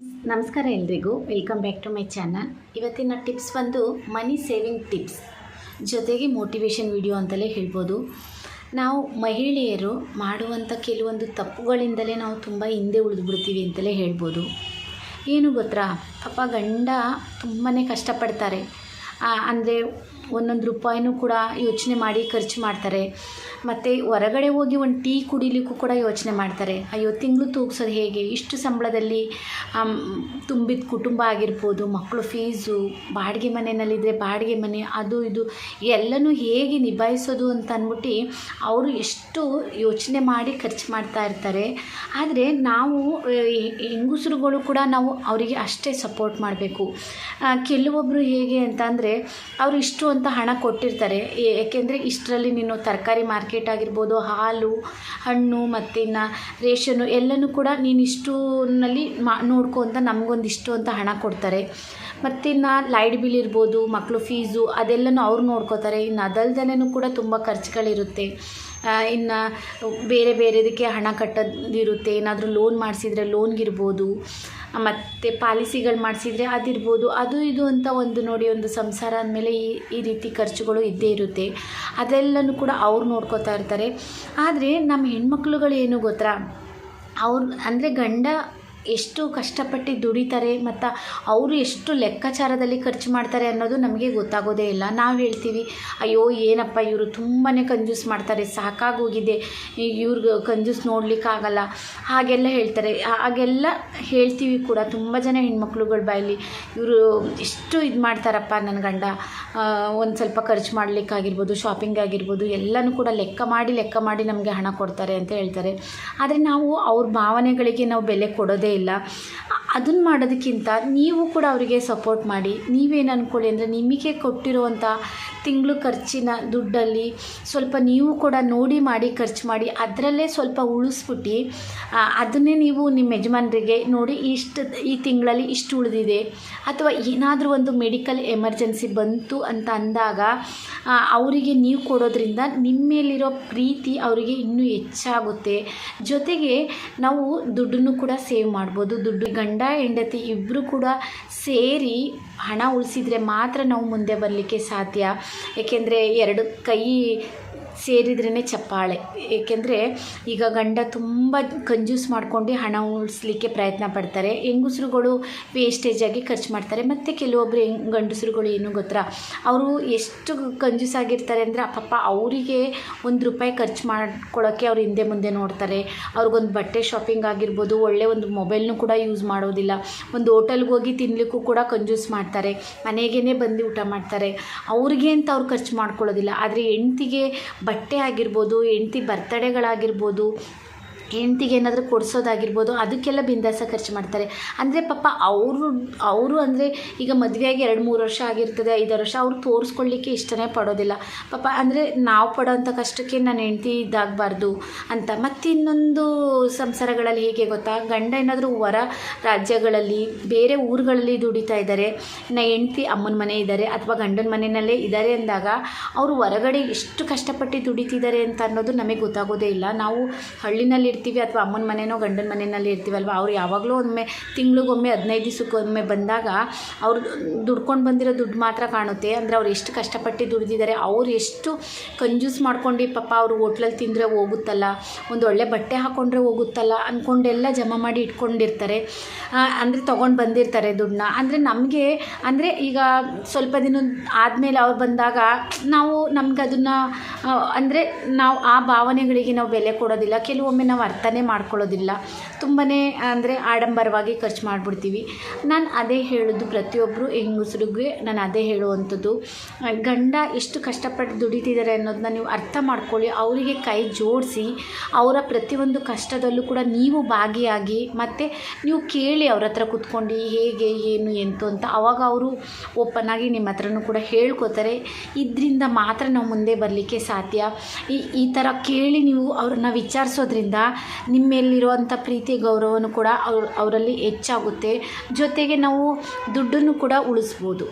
ನಮಸ್ಕಾರ ಎಲ್ರಿಗೂ. Welcome back to my channel ಇವತ್ತಿನ ಟಿಪ್ಸ್ ಬಂದು ಮನಿ ಸೇವಿಂಗ್ ಟಿಪ್ಸ್ ಜೊತೆಗೆ ಮೋಟಿವೇಶನ್ ವಿಡಿಯೋ ಅಂತಲೇ ಹೇಳ್ಬೋದು. ನಾವು ಮಹಿಳೆಯರು ಮಾಡುವಂಥ ಕೆಲವೊಂದು ತಪ್ಪುಗಳಿಂದಲೇ ನಾವು ತುಂಬ ಹಿಂದೆ ಉಳಿದ್ಬಿಡ್ತೀವಿ ಅಂತಲೇ ಹೇಳ್ಬೋದು. ಏನು ಗೊತ್ತಾ? ಪಾಪ ಗಂಡ ತುಂಬಾ ಕಷ್ಟಪಡ್ತಾರೆ. ಅಂದರೆ ಒಂದೊಂದು ರೂಪಾಯಿನೂ ಕೂಡ ಯೋಚನೆ ಮಾಡಿ ಖರ್ಚು ಮಾಡ್ತಾರೆ. ಮತ್ತು ಹೊರಗಡೆ ಹೋಗಿ ಒಂದು ಟೀ ಕುಡಿಲಿಕ್ಕೂ ಕೂಡ ಯೋಚನೆ ಮಾಡ್ತಾರೆ. ಅಯ್ಯೋ, ತಿಂಗಳು ತೂಗಿಸೋದು ಹೇಗೆ? ಇಷ್ಟು ಸಂಬಳದಲ್ಲಿ ತುಂಬಿದ ಕುಟುಂಬ ಆಗಿರ್ಬೋದು ಮಕ್ಕಳು ಫೀಸು, ಬಾಡಿಗೆ ಮನೆಯಲ್ಲಿದ್ದರೆ ಬಾಡಿಗೆ ಮನೆ, ಅದು ಇದು, ಎಲ್ಲನೂ ಹೇಗೆ ನಿಭಾಯಿಸೋದು ಅಂತ ಅಂದ್ಬಿಟ್ಟು ಅವರು ಎಷ್ಟು ಯೋಚನೆ ಮಾಡಿ ಖರ್ಚು ಮಾಡ್ತಾ ಇರ್ತಾರೆ. ಆದರೆ ನಾವು ಹೆಂಗುಸರುಗಳು ಕೂಡ ನಾವು ಅವರಿಗೆ ಅಷ್ಟೇ ಸಪೋರ್ಟ್ ಮಾಡಬೇಕು. ಕೆಲವೊಬ್ಬರು ಹೇಗೆ ಅಂತ ಅಂದರೆ ಅವರು ಇಷ್ಟು ಅಂತ ಹಣ ಕೊಟ್ಟಿರ್ತಾರೆ. ಏಕೆಂದರೆ ಇಷ್ಟರಲ್ಲಿ ನೀನು ತರಕಾರಿ ಮಾರ್ಕೆಟ್ ಆಗಿರ್ಬೋದು, ಹಾಲು, ಹಣ್ಣು ಮತ್ತು ಇನ್ನು ರೇಷನ್ನು ಎಲ್ಲನೂ ಕೂಡ ನೀನು ಇಷ್ಟುನಲ್ಲಿ ಮಾ, ನೋಡ್ಕೊ ಅಂತ ನಮಗೊಂದಿಷ್ಟು ಅಂತ ಹಣ ಕೊಡ್ತಾರೆ. ಮತ್ತಿನ್ನು ಲೈಟ್ ಬಿಲ್ ಇರ್ಬೋದು ಮಕ್ಕಳು ಫೀಸು ಅದೆಲ್ಲನೂ ಅವ್ರು ನೋಡ್ಕೋತಾರೆ. ಇನ್ನು ಅದಲ್ದಲೇ ಕೂಡ ತುಂಬ ಖರ್ಚುಗಳಿರುತ್ತೆ. ಇನ್ನು ಬೇರೆ ಬೇರೆದಕ್ಕೆ ಹಣ ಕಟ್ಟೋದಿರುತ್ತೆ, ಏನಾದರೂ ಲೋನ್ ಮಾಡಿಸಿದ್ರೆ ಲೋನ್ಗಿರ್ಬೋದು ಮತ್ತು ಪಾಲಿಸಿಗಳು ಮಾಡಿಸಿದ್ರೆ ಅದಿರ್ಬೋದು, ಅದು ಇದು ಅಂತ ಒಂದು ನೋಡಿ ಒಂದು ಸಂಸಾರ ಅಂದಮೇಲೆ ಈ ಈ ರೀತಿ ಖರ್ಚುಗಳು ಇದ್ದೇ ಇರುತ್ತೆ. ಅದೆಲ್ಲನೂ ಕೂಡ ಅವ್ರು ನೋಡ್ಕೋತಾ ಇರ್ತಾರೆ. ಆದರೆ ನಮ್ಮ ಹೆಣ್ಮಕ್ಳುಗಳು ಏನು ಗೊತ್ತಾ? ಅವ್ರು ಅಂದರೆ ಗಂಡ ಎಷ್ಟು ಕಷ್ಟಪಟ್ಟು ದುಡಿತಾರೆ ಮತ್ತು ಅವರು ಎಷ್ಟು ಲೆಕ್ಕಾಚಾರದಲ್ಲಿ ಖರ್ಚು ಮಾಡ್ತಾರೆ ಅನ್ನೋದು ನಮಗೆ ಗೊತ್ತಾಗೋದೇ ಇಲ್ಲ. ನಾವು ಹೇಳ್ತೀವಿ, ಅಯ್ಯೋ, ಏನಪ್ಪ ಇವರು ತುಂಬಾ ಕಂಜೂಸ್ ಮಾಡ್ತಾರೆ, ಸಾಕಾಗೋಗಿದೆ, ಇವ್ರಿಗೆ ಕಂಜೂಸ್ ನೋಡಲಿಕ್ಕಾಗಲ್ಲ. ಹಾಗೆಲ್ಲ ಹೇಳ್ತಾರೆ. ಹಾಗೆಲ್ಲ ಹೇಳ್ತೀವಿ ಕೂಡ ತುಂಬ ಜನ ಹೆಣ್ಮಕ್ಳುಗಳ ಬಾಯಲ್ಲಿ. ಇವರು ಎಷ್ಟು ಇದು ಮಾಡ್ತಾರಪ್ಪ ನನ್ನ ಗಂಡ. ಒಂದು ಸ್ವಲ್ಪ ಖರ್ಚು ಮಾಡಲಿಕ್ಕಾಗಿರ್ಬೋದು ಶಾಪಿಂಗ್ ಆಗಿರ್ಬೋದು, ಎಲ್ಲನೂ ಕೂಡ ಲೆಕ್ಕ ಮಾಡಿ ಲೆಕ್ಕ ಮಾಡಿ ನಮಗೆ ಹಣ ಕೊಡ್ತಾರೆ ಅಂತ ಹೇಳ್ತಾರೆ. ಆದರೆ ನಾವು ಅವ್ರ ಭಾವನೆಗಳಿಗೆ ನಾವು ಬೆಲೆ ಕೊಡೋದೇ ಇಲ್ಲ. ಅದನ್ನು ಮಾಡೋದಕ್ಕಿಂತ ನೀವು ಕೂಡ ಅವರಿಗೆ ಸಪೋರ್ಟ್ ಮಾಡಿ, ನೀವೇನು ಅಂದ್ಕೊಳ್ಳಿ ಅಂದರೆ ನಿಮಗೆ ಕೊಟ್ಟಿರುವಂಥ ತಿಂಗಳು ಖರ್ಚಿನ ದುಡ್ಡಲ್ಲಿ ಸ್ವಲ್ಪ ನೀವು ಕೂಡ ನೋಡಿ ಮಾಡಿ ಖರ್ಚು ಮಾಡಿ ಅದರಲ್ಲೇ ಸ್ವಲ್ಪ ಉಳಿಸ್ಬಿಟ್ಟು ಅದನ್ನೇ ನೀವು ನಿಮ್ಮ ಯಜಮಾನರಿಗೆ ನೋಡಿ ಇಷ್ಟು, ಈ ತಿಂಗಳಲ್ಲಿ ಇಷ್ಟು ಉಳಿದಿದೆ. ಅಥವಾ ಏನಾದರೂ ಒಂದು ಮೆಡಿಕಲ್ ಎಮರ್ಜೆನ್ಸಿ ಬಂತು ಅಂತ ಅಂದಾಗ ಅವರಿಗೆ ನೀವು ಕೊಡೋದ್ರಿಂದ ನಿಮ್ಮೇಲಿರೋ ಪ್ರೀತಿ ಅವರಿಗೆ ಇನ್ನೂ ಹೆಚ್ಚಾಗುತ್ತೆ. ಜೊತೆಗೆ ನಾವು ದುಡ್ಡನ್ನು ಕೂಡ ಸೇವ್ ಮಾಡ್ಬೋದು. ದುಡ್ಡು ಗಂಡ, ಹೆಂಡತಿ ಇಬ್ಬರು ಕೂಡ ಸೇರಿ ಹಣ ಉಳಿಸಿದರೆ ಮಾತ್ರ ನಾವು ಮುಂದೆ ಬರಲಿಕ್ಕೆ ಸಾಧ್ಯ. ಏಕೆಂದರೆ ಎರಡು ಕೈ ಸೇರಿದ್ರೇ ಚಪ್ಪಾಳೆ. ಏಕೆಂದರೆ ಈಗ ಗಂಡ ತುಂಬ ಕಂಜೂಸ್ ಮಾಡ್ಕೊಂಡು ಹಣ ಉಳಿಸ್ಲಿಕ್ಕೆ ಪ್ರಯತ್ನ ಪಡ್ತಾರೆ. ಹೆಂಗಸ್ರುಗಳು ವೇಸ್ಟೇಜ್ ಆಗಿ ಖರ್ಚು ಮಾಡ್ತಾರೆ. ಮತ್ತು ಕೆಲವೊಬ್ಬರು ಹೆಂಗ್ ಗಂಡಸ್ರುಗಳು ಏನು ಗೊತ್ತಾ? ಅವರು ಎಷ್ಟು ಕಂಜೂಸ್ ಆಗಿರ್ತಾರೆ ಅಂದರೆ ಪಾಪ ಅವರಿಗೆ ಒಂದು ರೂಪಾಯಿ ಖರ್ಚು ಮಾಡ್ಕೊಳ್ಳೋಕ್ಕೆ ಅವ್ರು ಹಿಂದೆ ಮುಂದೆ ನೋಡ್ತಾರೆ. ಅವ್ರಿಗೊಂದು ಬಟ್ಟೆ ಶಾಪಿಂಗ್ ಆಗಿರ್ಬೋದು, ಒಳ್ಳೆ ಒಂದು ಮೊಬೈಲ್ನು ಕೂಡ ಯೂಸ್ ಮಾಡೋದಿಲ್ಲ. ಒಂದು ಹೋಟೆಲ್ಗೆ ಹೋಗಿ ತಿನ್ನಲಿಕ್ಕೂ ಕೂಡ ಕಂಜೂಸ್ ಮಾಡ್ತಾರೆ. ಮನೆಗೇ ಬಂದು ಊಟ ಮಾಡ್ತಾರೆ. ಅವ್ರಿಗೆ ಅಂತ ಅವ್ರು ಖರ್ಚು ಮಾಡ್ಕೊಳ್ಳೋದಿಲ್ಲ. ಆದರೆ ಹೆಂಡ್ತಿಗೆ ಬಟ್ಟೆ ಆಗಿರ್ಬೋದು ಹೆಂಡ್ತಿ ಬರ್ತಡೇಗಳಾಗಿರ್ಬೋದು ಹೆಂಡ್ತಿಗೆ ಏನಾದರೂ ಕೊಡಿಸೋದಾಗಿರ್ಬೋದು, ಅದಕ್ಕೆಲ್ಲ ಬಿಂದಾಸ ಖರ್ಚು ಮಾಡ್ತಾರೆ. ಅಂದರೆ ಪಾಪ ಅವರು ಅವರು ಅಂದರೆ ಈಗ ಮದುವೆಯಾಗಿ ಎರಡು ಮೂರು ವರ್ಷ ಆಗಿರ್ತದೆ ಐದು ವರ್ಷ ಅವ್ರು ತೋರಿಸ್ಕೊಳ್ಳಿಕ್ಕೆ ಇಷ್ಟನೇ ಪಡೋದಿಲ್ಲ. ಪಾಪ ಅಂದರೆ ನಾವು ಪಡೋವಂಥ ಕಷ್ಟಕ್ಕೆ ನನ್ನ ಹೆಂಡ್ತಿ ಇದಾಗಬಾರ್ದು ಅಂತ. ಮತ್ತು ಇನ್ನೊಂದು ಸಂಸಾರಗಳಲ್ಲಿ ಹೇಗೆ ಗೊತ್ತಾ? ಗಂಡ ಏನಾದರೂ ಹೊರ ರಾಜ್ಯಗಳಲ್ಲಿ, ಬೇರೆ ಊರುಗಳಲ್ಲಿ ದುಡಿತಾ ಇದ್ದಾರೆ ಇನ್ನು ಹೆಂಡ್ತಿ ಅಮ್ಮನ ಮನೆ ಇದ್ದಾರೆ ಅಥವಾ ಗಂಡನ ಮನೆಯಲ್ಲೇ ಇದ್ದಾರೆ ಅಂದಾಗ ಅವರು ಹೊರಗಡೆ ಎಷ್ಟು ಕಷ್ಟಪಟ್ಟು ದುಡಿತಿದ್ದಾರೆ ಅಂತ ಅನ್ನೋದು ನಮಗೆ ಗೊತ್ತಾಗೋದೇ ಇಲ್ಲ. ನಾವು ಹಳ್ಳಿನಲ್ಲಿ ಇರ್ತೀವಿ ಅಥವಾ ಅಮ್ಮನ ಮನೆಯೋ ಗಂಡನ ಮನೆಯಲ್ಲಿ ಇರ್ತೀವಲ್ವ ಅವ್ರು ಯಾವಾಗಲೂ ಒಮ್ಮೆ ತಿಂಗಳಿಗೊಮ್ಮೆ ಹದಿನೈದು ದಿವಸಕ್ಕೊಮ್ಮೆ ಬಂದಾಗ ಅವ್ರು ದುಡ್ಕೊಂಡು ಬಂದಿರೋ ದುಡ್ಡು ಮಾತ್ರ ಕಾಣುತ್ತೆ. ಅಂದರೆ ಅವ್ರು ಎಷ್ಟು ಕಷ್ಟಪಟ್ಟು ದುಡಿದಿದ್ದಾರೆ, ಅವ್ರು ಎಷ್ಟು ಕಂಜೂಸ್ ಮಾಡ್ಕೊಂಡು ಪಾಪ ಅವರು ಹೋಟ್ಲಲ್ಲಿ ತಿಂದರೆ ಹೋಗುತ್ತಲ್ಲ, ಒಂದು ಒಳ್ಳೆ ಬಟ್ಟೆ ಹಾಕ್ಕೊಂಡ್ರೆ ಹೋಗುತ್ತಲ್ಲ ಅಂದ್ಕೊಂಡೆಲ್ಲ ಜಮಾ ಮಾಡಿ ಇಟ್ಕೊಂಡಿರ್ತಾರೆ. ಅಂದರೆ ತೊಗೊಂಡು ಬಂದಿರ್ತಾರೆ ದುಡ್ಡನ್ನ. ಅಂದರೆ ನಮಗೆ, ಅಂದರೆ ಈಗ ಸ್ವಲ್ಪ ದಿನ ಆದಮೇಲೆ ಅವ್ರು ಬಂದಾಗ ನಾವು ನಮ್ಗೆ ಅದನ್ನು ಅಂದರೆ ನಾವು ಆ ಭಾವನೆಗಳಿಗೆ ನಾವು ಬೆಲೆ ಕೊಡೋದಿಲ್ಲ. ಕೆಲವೊಮ್ಮೆ ನಾವು ಅರ್ಥನೇ ಮಾಡ್ಕೊಳ್ಳೋದಿಲ್ಲ. ತುಂಬಾ ಅಂದರೆ ಆಡಂಬರವಾಗಿ ಖರ್ಚು ಮಾಡಿಬಿಡ್ತೀವಿ. ನಾನು ಅದೇ ಹೇಳೋದು ಪ್ರತಿಯೊಬ್ಬರು ಹೆಂಗಸ್ರಿಗೆ, ನಾನು ಅದೇ ಹೇಳುವಂಥದ್ದು. ಗಂಡ ಎಷ್ಟು ಕಷ್ಟಪಟ್ಟು ದುಡಿತಿದ್ದಾರೆ ಅನ್ನೋದನ್ನ ನೀವು ಅರ್ಥ ಮಾಡ್ಕೊಳ್ಳಿ. ಅವರಿಗೆ ಕೈ ಜೋಡಿಸಿ, ಅವರ ಪ್ರತಿಯೊಂದು ಕಷ್ಟದಲ್ಲೂ ಕೂಡ ನೀವು ಭಾಗಿಯಾಗಿ ಮತ್ತು ನೀವು ಕೇಳಿ ಅವ್ರ ಹತ್ರ ಕೂತ್ಕೊಂಡು ಹೇಗೆ, ಏನು, ಎಂತು ಅಂತ ಅವಾಗ ಅವರು ಓಪನ್ ಆಗಿ ನಿಮ್ಮ ಹತ್ರನೂ ಕೂಡ ಹೇಳ್ಕೊತಾರೆ. ಇದರಿಂದ ಮಾತ್ರ ನಾವು ಮುಂದೆ ಬರಲಿಕ್ಕೆ ಸಾಧ್ಯ. ಈ ಈ ಥರ ಕೇಳಿ ನೀವು ಅವ್ರನ್ನ ವಿಚಾರಿಸೋದ್ರಿಂದ ನಿಮ್ಮ ಮೇಲಿರುವಂಥ ಪ್ರೀತಿ ಗೌರವನೂ ಕೂಡ ಅವ್ರ ಅವರಲ್ಲಿ ಹೆಚ್ಚಾಗುತ್ತೆ. ಜೊತೆಗೆ ನಾವು ದುಡ್ಡನ್ನು ಕೂಡ ಉಳಿಸ್ಬೋದು.